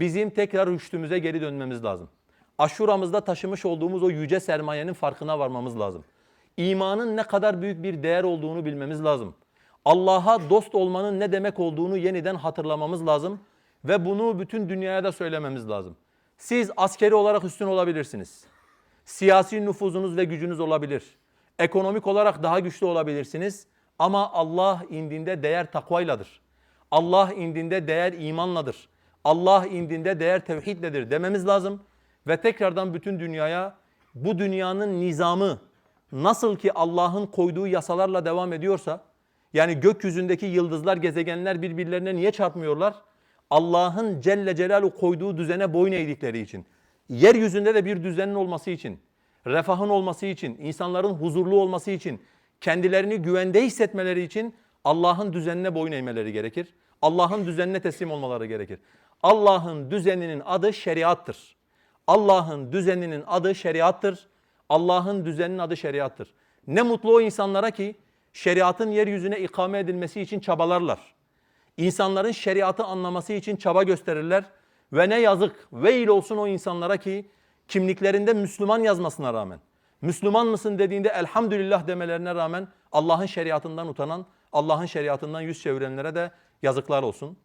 bizim tekrar rüştümüze geri dönmemiz lazım. Aşuramızda taşımış olduğumuz o yüce sermayenin farkına varmamız lazım. İmanın ne kadar büyük bir değer olduğunu bilmemiz lazım. Allah'a dost olmanın ne demek olduğunu yeniden hatırlamamız lazım ve bunu bütün dünyaya da söylememiz lazım. Siz askeri olarak üstün olabilirsiniz. Siyasi nüfuzunuz ve gücünüz olabilir. Ekonomik olarak daha güçlü olabilirsiniz ama Allah indinde değer takvayladır. Allah indinde değer imanladır. Allah indinde değer tevhidledir dememiz lazım ve tekrardan bütün dünyaya bu dünyanın nizamı nasıl ki Allah'ın koyduğu yasalarla devam ediyorsa yani gökyüzündeki yıldızlar, gezegenler birbirlerine niye çarpmıyorlar? Allah'ın Celle Celaluhu koyduğu düzene boyun eğdikleri için. Yeryüzünde de bir düzenin olması için, refahın olması için, insanların huzurlu olması için, kendilerini güvende hissetmeleri için Allah'ın düzenine boyun eğmeleri gerekir. Allah'ın düzenine teslim olmaları gerekir. Allah'ın düzeninin adı şeriattır. Allah'ın düzeninin adı şeriattır. Allah'ın düzeninin adı şeriattır. Ne mutlu o insanlara ki şeriatın yeryüzüne ikame edilmesi için çabalarlar. İnsanların şeriatı anlaması için çaba gösterirler. Ve ne yazık, veil olsun o insanlara ki kimliklerinde Müslüman yazmasına rağmen, Müslüman mısın dediğinde elhamdülillah demelerine rağmen Allah'ın şeriatından utanan, Allah'ın şeriatından yüz çevirenlere de yazıklar olsun.